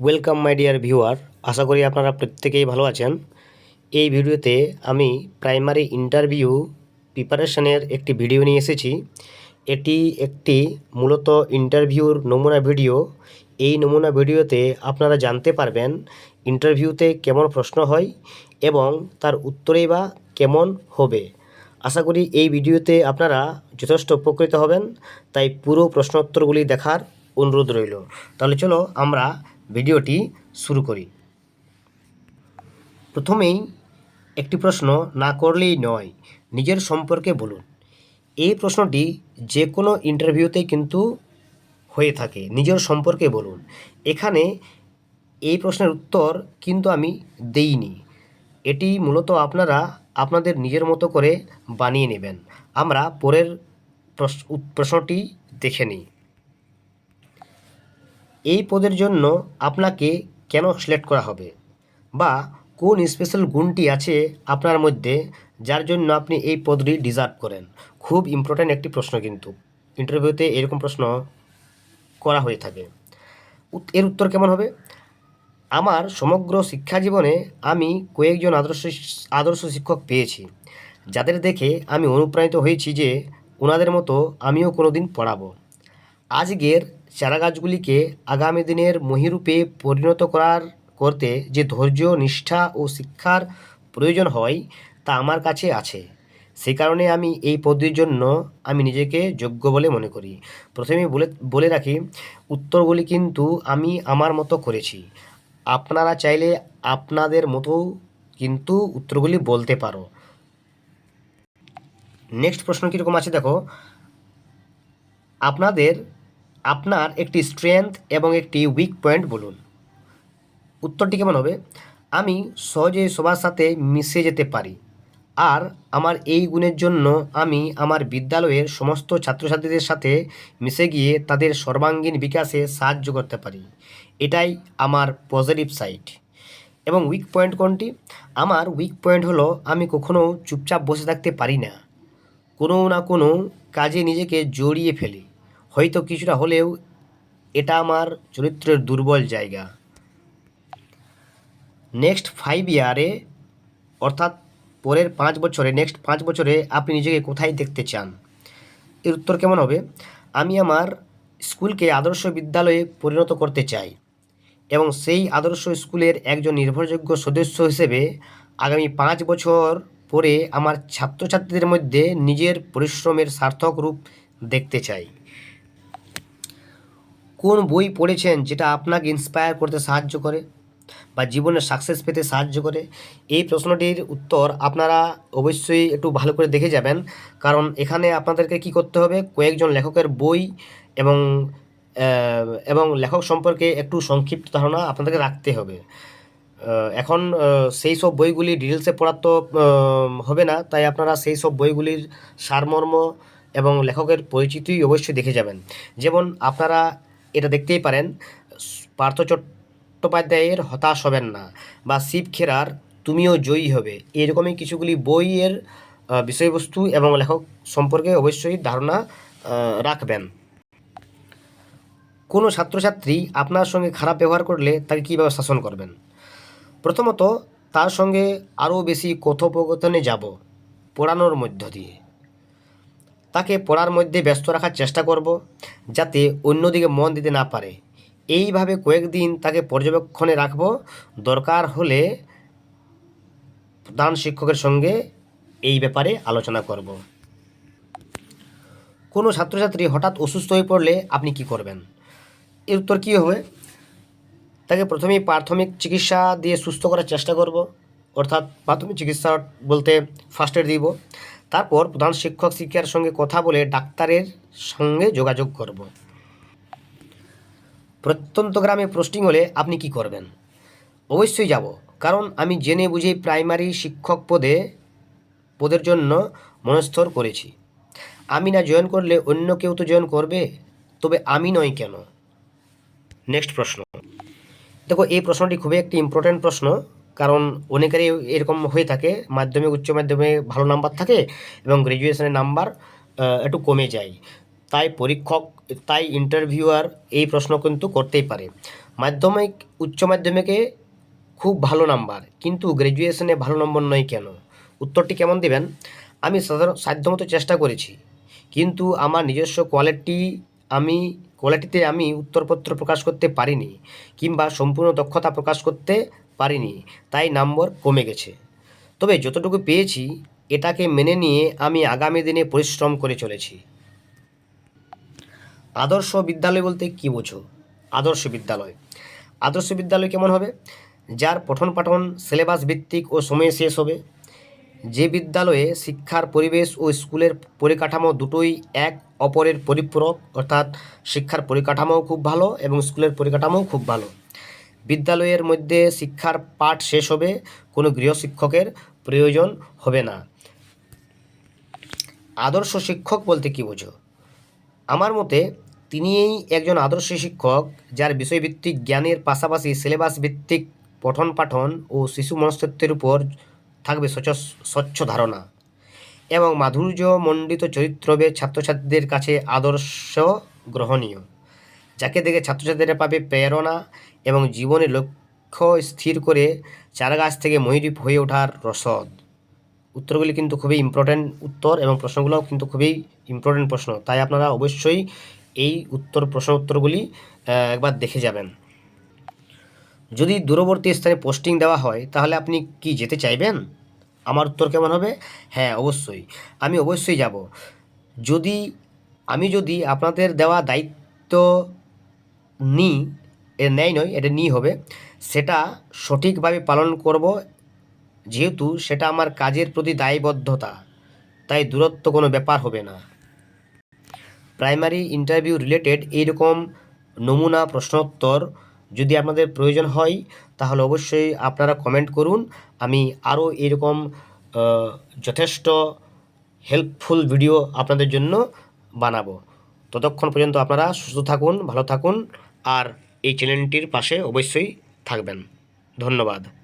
Welcome my dear viewer আশা করি আপনারা প্রত্যেকেই ভালো আছেন। এই ভিডিওতে আমি প্রাইমারি ইন্টারভিউ প্রিপারেশনের একটি ভিডিও নিয়ে এসেছি। এটি একটি মূলত ইন্টারভিউর নমুনা ভিডিও এই নমুনা ভিডিওতে আপনারা জানতে পারবেন ইন্টারভিউতে কেমন প্রশ্ন হয় এবং তার উত্তরেই বা কেমন হবে। আশা করি এই ভিডিওতে আপনারা যথেষ্ট উপকৃত হবেন। তাই পুরো প্রশ্নোত্তরগুলি দেখার অনুরোধ রইল। তাহলে চলো আমরা ভিডিওটি শুরু করি। প্রথমেই একটি প্রশ্ন না করলেই নয়, নিজের সম্পর্কে বলুন। এই প্রশ্নটি যে কোনো ইন্টারভিউতেই কিন্তু হয়ে থাকে, নিজের সম্পর্কে বলুন। এখানে এই প্রশ্নের উত্তর কিন্তু আমি দেইনি। এটি মূলত আপনারা আপনাদের নিজের মতো করে বানিয়ে নেবেন। আমরা পরের প্রশ- প্রশ্নটি দেখে নিই। এই পদের জন্য আপনাকে কেন সিলেক্ট করা হবে? বা কোন স্পেশাল গুণটি আছে আপনার মধ্যে যার জন্য আপনি এই পদটি ডিজার্ভ করেন? খুব ইম্পর্ট্যান্ট একটি প্রশ্ন কিন্তু। ইন্টারভিউতে এরকম প্রশ্ন করা হয়ে থাকে। এর উত্তর কেমন হবে? আমার সমগ্র শিক্ষা জীবনে আমি কয়েকজন আদর্শ আদর্শ শিক্ষক পেয়েছি। যাদের দেখে আমি অনুপ্রাণিত হয়েছি যে ওনাদের মতো আমিও কোনো দিন পড়াবো। আজকের চারাগাছগুলিকে আগামী দিনের মহিরূপে পরিণত করার করতে যে ধৈর্য, নিষ্ঠা ও শিক্ষার প্রয়োজন হয় তা আমার কাছে আছে। সে কারণে আমি এই পদটির জন্য আমি নিজেকে যোগ্য বলে মনে করি। প্রথমে বলে বলে রাখি, উত্তরগুলি কিন্তু আমি আমার মতো করেছি। আপনারা চাইলে আপনাদের মতো কিন্তু উত্তরগুলি বলতে পারো। নেক্সট প্রশ্ন কীরকম আছে দেখো। আপনাদের আপনার একটি স্ট্রেংথ এবং একটি উইক পয়েন্ট বলুন। উত্তরটি কেমন হবে? আমি সহজে সবার সাথে মিশে যেতে পারি। আর আমার এই গুণের জন্য আমি আমার বিদ্যালয়ের সমস্ত ছাত্রছাত্রীদের সাথে মিশে গিয়ে তাদের সর্বাঙ্গীন বিকাশে সাহায্য করতে পারি। এটাই আমার পজিটিভ সাইড এবং উইক পয়েন্ট কোনটি? আমার উইক পয়েন্ট হলো আমি কখনও চুপচাপ বসে থাকতে পারি না। কোনো না কোনো কাজে নিজেকে জড়িয়ে ফেলি। হয়তো কিছুটা হলেও এটা আমার চরিত্রের দুর্বল জায়গা। নেক্সট ফাইভ ইয়ারে অর্থাৎ পরের পাঁচ বছরে নেক্সট পাঁচ বছরে আপনি নিজেকে কোথায় দেখতে চান? এর উত্তর কেমন হবে? আমি আমার স্কুলকে আদর্শ বিদ্যালয়ে পরিণত করতে চাই এবং সেই আদর্শ স্কুলের একজন নির্ভরযোগ্য সদস্য হিসেবে আগামী পাঁচ বছর পরে আমার ছাত্রছাত্রীদের মধ্যে নিজের পরিশ্রমের সার্থক রূপ দেখতে চাই। কোন বই পড়েছেন যেটা আপনাকে ইন্সপায়ার করতে সাহায্য করে বা জীবনে সাকসেস পেতে সাহায্য করে? এই প্রশ্নটির উত্তর আপনারা অবশ্যই একটু ভালো করে দেখে যাবেন। কারণ এখানে আপনাদেরকে কি করতে হবে? কয়েকজন লেখকের বই এবং এবং লেখক সম্পর্কে একটু সংক্ষিপ্ত ধারণা আপনাদেরকে রাখতে হবে। এখন সেই সব বইগুলি ডিটেলসে পড়ার তো হবে না। তাই আপনারা সেই সব বইগুলির সারমর্ম এবং লেখকের পরিচিতি অবশ্যই দেখে যাবেন। যেমন আপনারা এটা দেখতেই পারেন, পার্থ চট্টোপাধ্যায়ের হতাশ হবেন না বা শিব খেরার তুমিও জয়ী হবে। এরকমই কিছুগুলি বইয়ের বিষয়বস্তু এবং লেখক সম্পর্কে অবশ্যই ধারণা রাখবেন। কোনো ছাত্রছাত্রী আপনার সঙ্গে খারাপ ব্যবহার করলে তাকে কীভাবে শাসন করবেন? প্রথমত, তার সঙ্গে আরও বেশি কথোপকথনে যাব, পড়ানোর মধ্য দিয়ে। তাকে পড়ার মধ্যে ব্যস্ত রাখার চেষ্টা করব যাতে অন্যদিকে মন দিতে না পারে। এইভাবে কয়েকদিন তাকে পর্যবেক্ষণে রাখব। দরকার হলে প্রধান শিক্ষকের সঙ্গে এই ব্যাপারে আলোচনা করব। কোনো ছাত্রছাত্রী হঠাৎ অসুস্থ হয়ে পড়লে আপনি কি করবেন? এর উত্তর কী হবে? তাকে প্রথমেই প্রাথমিক চিকিৎসা দিয়ে সুস্থ করার চেষ্টা করব। অর্থাৎ প্রাথমিক চিকিৎসা বলতে ফার্স্ট এড দিব। তারপর প্রধান শিক্ষক শিক্ষিকার সঙ্গে কথা বলে ডাক্তারের সঙ্গে যোগাযোগ করব। প্রত্যন্ত গ্রামে পোস্টিং হলে, আপনি কি করবেন? অবশ্যই যাব, কারণ আমি জেনে বুঝেই প্রাইমারি শিক্ষক পদে, পদের জন্য মনস্থর করেছি। আমি না জয়েন করলে অন্য কেউ তো জয়েন করবে? তবে আমি নয় কেন? নেক্সট প্রশ্ন। দেখো, এই প্রশ্নটি খুবই একটি ইম্পর্ট্যান্ট প্রশ্ন। কারণ অনেকেরই এরকম হয়ে থাকে, মাধ্যমিক, উচ্চ মাধ্যমিকে ভালো নাম্বার থাকে এবং গ্র্যাজুয়েশনের নাম্বার একটু কমে যায়। তাই পরীক্ষক, তাই ইন্টারভিউয়ার এই প্রশ্ন কিন্তু করতেই পারে। মাধ্যমিক, উচ্চ মাধ্যমিকে খুব ভালো নাম্বার কিন্তু গ্র্যাজুয়েশনে ভালো নম্বর নয় কেন? উত্তরটি কেমন দেবেন? আমি সাধারণ, সাধ্যমতো চেষ্টা করেছি, কিন্তু আমার নিজস্ব কোয়ালিটি আমি কোয়ালিটিতে আমি উত্তরপত্র প্রকাশ করতে পারিনি, কিংবা সম্পূর্ণ দক্ষতা প্রকাশ করতে পারিনি, তাই নম্বর কমে গেছে। তবে যতটুকু পেয়েছি, এটাকে মেনে নিয়ে আমি আগামী দিনে পরিশ্রম করে চলেছি। আদর্শ বিদ্যালয় বলতে কী বোঝো? আদর্শ বিদ্যালয়। আদর্শ বিদ্যালয় কেমন হবে? যার পঠন পাঠন সিলেবাস ভিত্তিক ও সময়ে শেষ হবে। যে বিদ্যালয়ে শিক্ষার পরিবেশ ও স্কুলের পরিকাঠামো দুটোই এক, অপরের পরিপূরক, অর্থাৎ শিক্ষার পরিকাঠামোও খুব ভালো এবং স্কুলের পরিকাঠামোও খুব ভালো। বিদ্যালয়ের মধ্যে শিক্ষার পাঠ শেষ হবে, কোনো গৃহশিক্ষকের প্রয়োজন হবে না। আদর্শ শিক্ষক বলতে কী বোঝো? আমার মতে, তিনিই একজন আদর্শ শিক্ষক, যার বিষয়ভিত্তিক জ্ঞানের পাশাপাশি সিলেবাস ভিত্তিক পঠন পাঠন ও শিশু মনস্তত্ত্বের উপর থাকবে স্বচ্ছ ধারণা এবং মাধুর্যমণ্ডিত চরিত্রবে ছাত্রছাত্রীদের কাছে আদর্শ গ্রহণীয়। যাকে দেখে ছাত্রছাত্রীরা পাবে প্রেরণা এবং জীবনে লক্ষ্য স্থির করে চারাগাছ থেকে ময়ূরী হয়ে ওঠার রসদ। উত্তরগুলি কিন্তু খুবই ইম্পর্ট্যান্ট উত্তর এবং প্রশ্নগুলোও কিন্তু খুবই ইম্পর্ট্যান্ট প্রশ্ন। তাই আপনারা অবশ্যই এই উত্তর, প্রশ্ন উত্তরগুলি একবার দেখে যাবেন। যদি দূরবর্তী স্থানে পোস্টিং দেওয়া হয়, তাহলে আপনি কি যেতে চাইবেন? আমার উত্তর কেমন হবে? হ্যাঁ অবশ্যই। আমি অবশ্যই যাব। যদি, আমি যদি আপনাদের দেওয়া দায়িত্ব নিই এর ন্যায় নয়, এটা নিই হবে। সেটা সঠিকভাবে পালন করব, যেহেতু সেটা আমার কাজের প্রতি দায়বদ্ধতা, তাই দূরত্ব কোনো ব্যাপার হবে না। প্রাইমারি ইন্টারভিউ রিলেটেড এইরকম নমুনা প্রশ্নোত্তর যদি আপনাদের প্রয়োজন হয়, তাহলে অবশ্যই আপনারা কমেন্ট করুন। আমি আরও এরকম যথেষ্ট হেল্পফুল ভিডিও আপনাদের জন্য বানাবো। ততক্ষণ পর্যন্ত আপনারা সুস্থ থাকুন, ভালো থাকুন। আর এই চ্যানেলটির পাশে অবশ্যই থাকবেন। ধন্যবাদ।